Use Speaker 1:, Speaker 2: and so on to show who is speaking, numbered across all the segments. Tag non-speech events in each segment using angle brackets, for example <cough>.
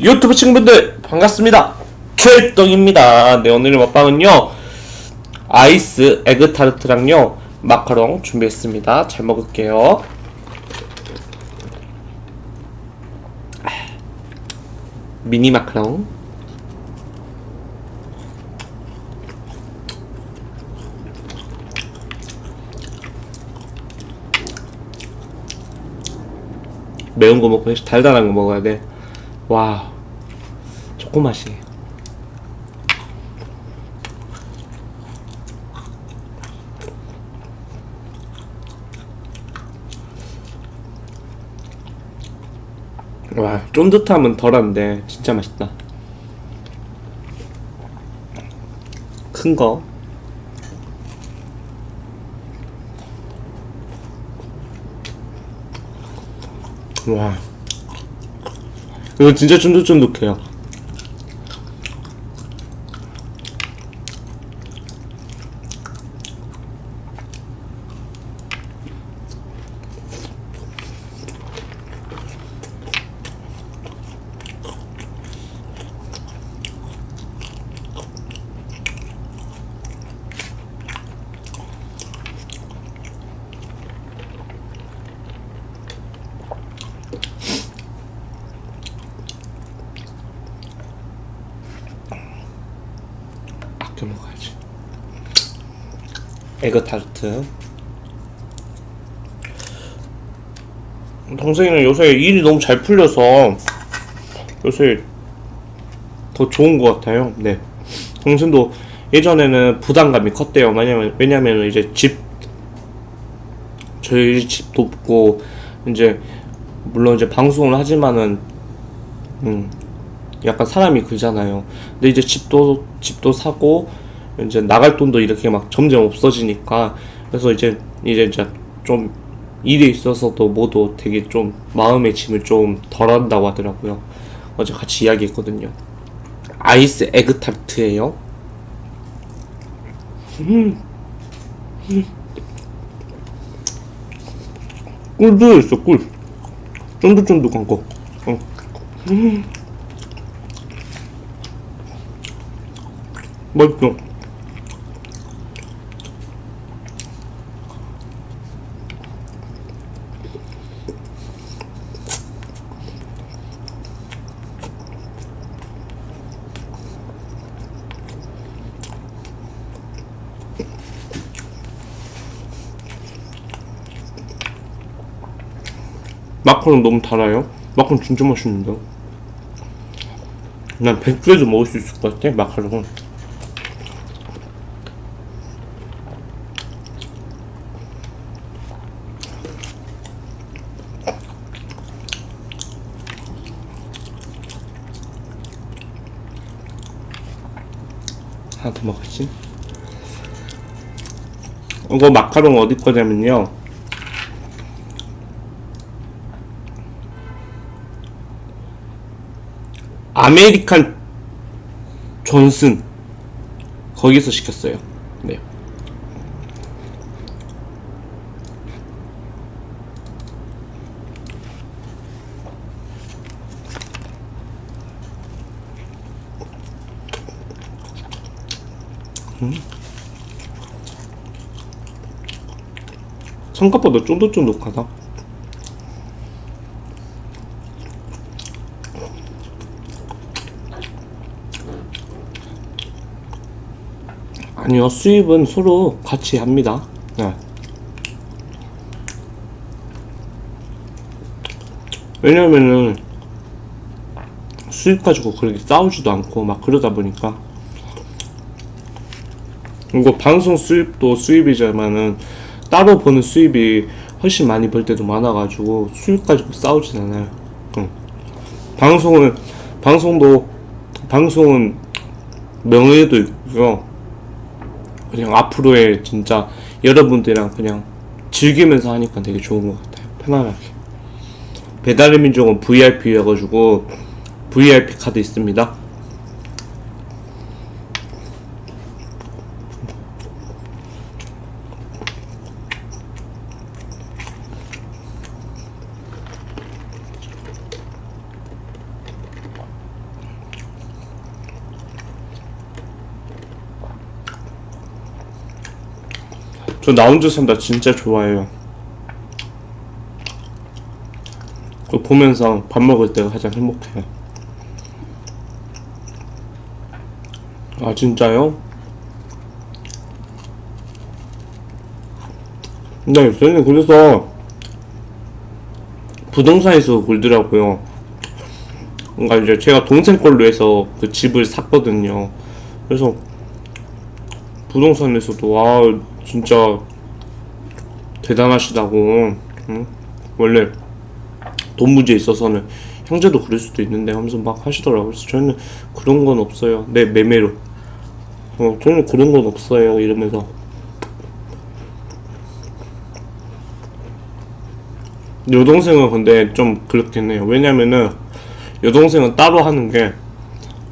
Speaker 1: 유튜브 친구분들 반갑습니다. 최떡입니다. 네 오늘 먹방은요 아이스 에그 타르트랑요 마카롱 준비했습니다. 잘 먹을게요. 미니 마카롱. 매운 거 먹고 달달한 거 먹어야 돼. 와, 초코 맛이. 와, 쫀득함은 덜한데 진짜 맛있다. 큰 거. 와. 이거 진짜 쫀득쫀득해요. 아껴 먹어야지. 에그 타르트. 동생이는 요새 일이 너무 잘 풀려서 요새 더 좋은 것 같아요. 네. 동생도 예전에는 부담감이 컸대요. 왜냐면 왜냐면 이제 집 저희 집 돕고 이제 물론 이제 방송을 하지만은 음 약간 사람이 그잖아요. 근데 이제 집도 집도 사고 이제 나갈 돈도 이렇게 막 점점 없어지니까 그래서 이제 이제 이제 좀 일에 있어서도 모두 되게 좀 마음의 짐을 좀 덜한다고 하더라고요. 어제 같이 이야기했거든요. 아이스 에그 타르트예요. 꿀도 있어 꿀. 쫀득쫀득한 거. 어. 음. 맛있어. 마카롱 너무 달아요. 마카롱 진짜 맛있는데. 난 100개도 먹을 수 있을 것 같아, 마카롱은. 하나 더 먹었지? 이거 마카롱 어디 거냐면요. 아메리칸 존슨 거기서 시켰어요. 네. 음. 생각보다 쫀득쫀득하다. 아니요, 수입은 서로 같이 합니다. 네. 왜냐면은 수입 가지고 그렇게 싸우지도 않고 막 그러다 보니까 이거 방송 수입도 수입이지만은 따로 버는 수입이 훨씬 많이 벌 때도 많아가지고 수입 가지고 싸우진 않아요. 응. 방송은 방송도 방송은 명예도 있고요. 그냥 앞으로의 진짜 여러분들이랑 그냥 즐기면서 하니까 되게 좋은 것 같아요. 편안하게. 배달의 민족은 VIP여가지고 VIP 카드 있습니다. 저 나 혼자 산다 진짜 좋아해요. 그거 보면서 밥 먹을 때가 가장 행복해요. 아 진짜요? 네, 저는 그래서 부동산에서 굴더라고요. 그러니까 이제 제가 동생 걸로 해서 그 집을 샀거든요. 그래서 부동산에서도 와 진짜 대단하시다고. 응? 원래 돈 문제 있어서는 형제도 그럴 수도 있는데 하면서 막 하시더라고요. 그래서 저희는 그런 건 없어요. 네 매매로. 어 저는 그런 건 없어요. 이러면서. 여동생은 근데 좀 그렇긴 해요. 왜냐면은 여동생은 따로 하는 게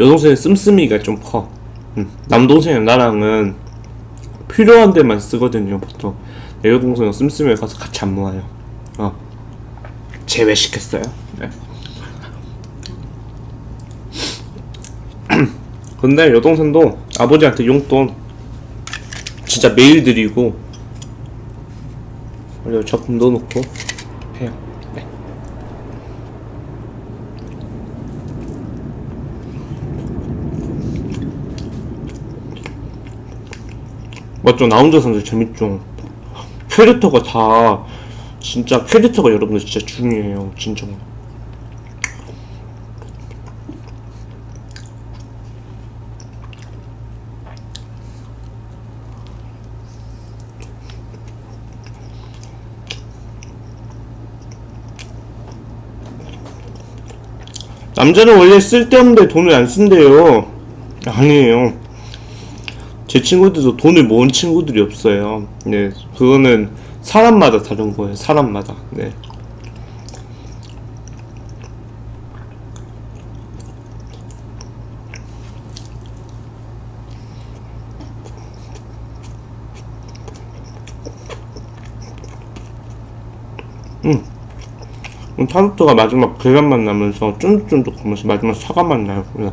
Speaker 1: 여동생은 씀씀이가 좀 커. 음, 남동생은 나랑은 필요한 데만 쓰거든요, 보통. 내 여동생은 씀씀이에 가서 같이 안 모아요. 어. 제외시켰어요. 네. <clears throat> 근데 여동생도 아버지한테 용돈 진짜 매일 드리고 그리고 적금 넣어놓고 맞죠? 나 혼자 사는 재밌죠. 캐릭터가 다 진짜 캐릭터가 여러분들 진짜 중요해요. 진짜. 남자는 원래 쓸데없는데 돈을 안 쓴대요. 아니에요. 제 친구들도 돈을 모은 친구들이 없어요. 네, 그거는 사람마다 다른 거예요. 사람마다. 네. 음. 타르트가 마지막 계란맛 나면서 쫀득쫀득하면서 마지막 사과맛 나요. 그냥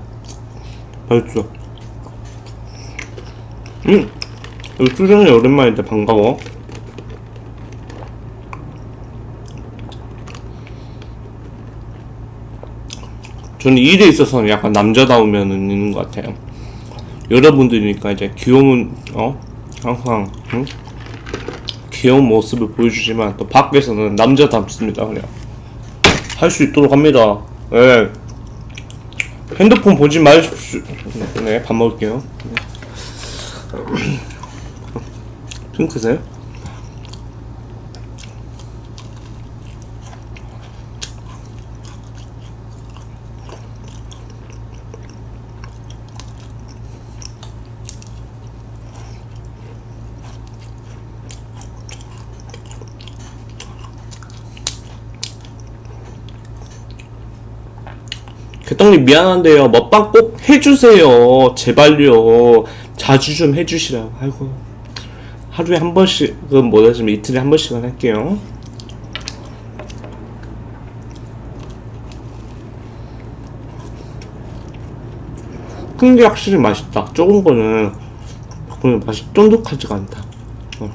Speaker 1: 맛있어. 음, 여기 수정이 오랜만인데 반가워. 저는 일에 있어서는 약간 남자다우면은 있는 것 같아요. 여러분들이니까 이제 귀여운 어 항상 응? 귀여운 모습을 보여주지만 또 밖에서는 남자답습니다 그냥 할 수 있도록 합니다. 예. 핸드폰 보지 마십시오. 네, 밥 먹을게요. <clears throat> 핑크색? 개떡님 미안한데요. 먹방 꼭 해주세요. 제발요. 자주 좀 해주시라고. 아이고. 하루에 한 번씩은 못하지만 이틀에 한 번씩은 할게요. 큰 게 확실히 맛있다. 적은 거는 그냥 맛이 쫀득하지가 않다. 어.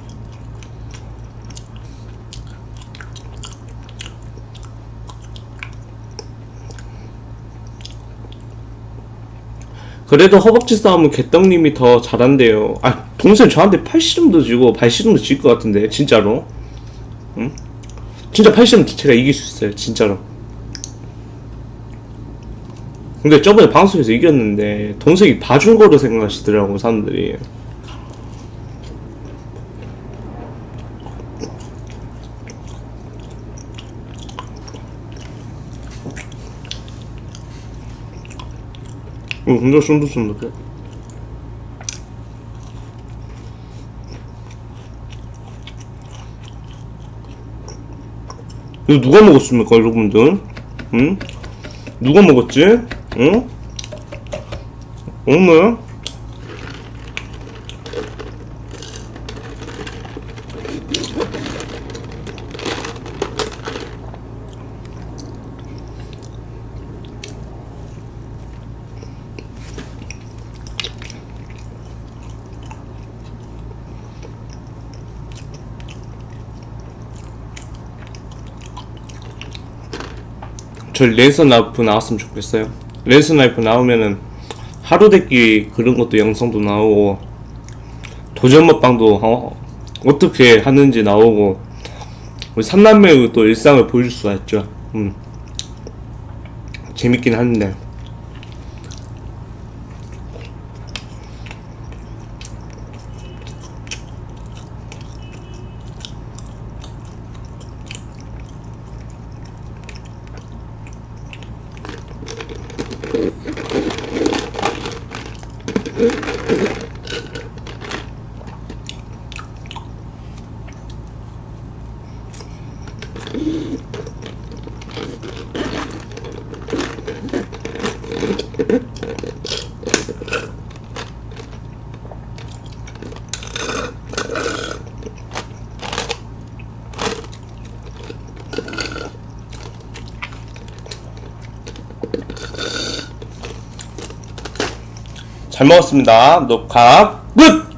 Speaker 1: 그래도 허벅지 싸움은 개떡님이 더 잘한대요. 아, 동생 저한테 팔씨름도 지고 발씨름도 질 것 같은데, 진짜로. 응? 진짜 팔씨름 제가 이길 수 있어요, 진짜로. 근데 저번에 방송에서 이겼는데, 동생이 봐준 거로 생각하시더라고, 사람들이. 응, 근데 쫀득쫀득해. 이거 누가 먹었습니까, 여러분들? 응? 누가 먹었지? 응? 없네? 저 랜선 라이프 나왔으면 좋겠어요. 랜선 라이프 나오면은 하루 대기 그런 것도 영상도 나오고 도전 먹방도 어, 어떻게 하는지 나오고 우리 삼남매의 또 일상을 보여줄 수가 있죠. 음. 재밌긴 한데. Ugh. 잘 먹었습니다. 녹화 끝!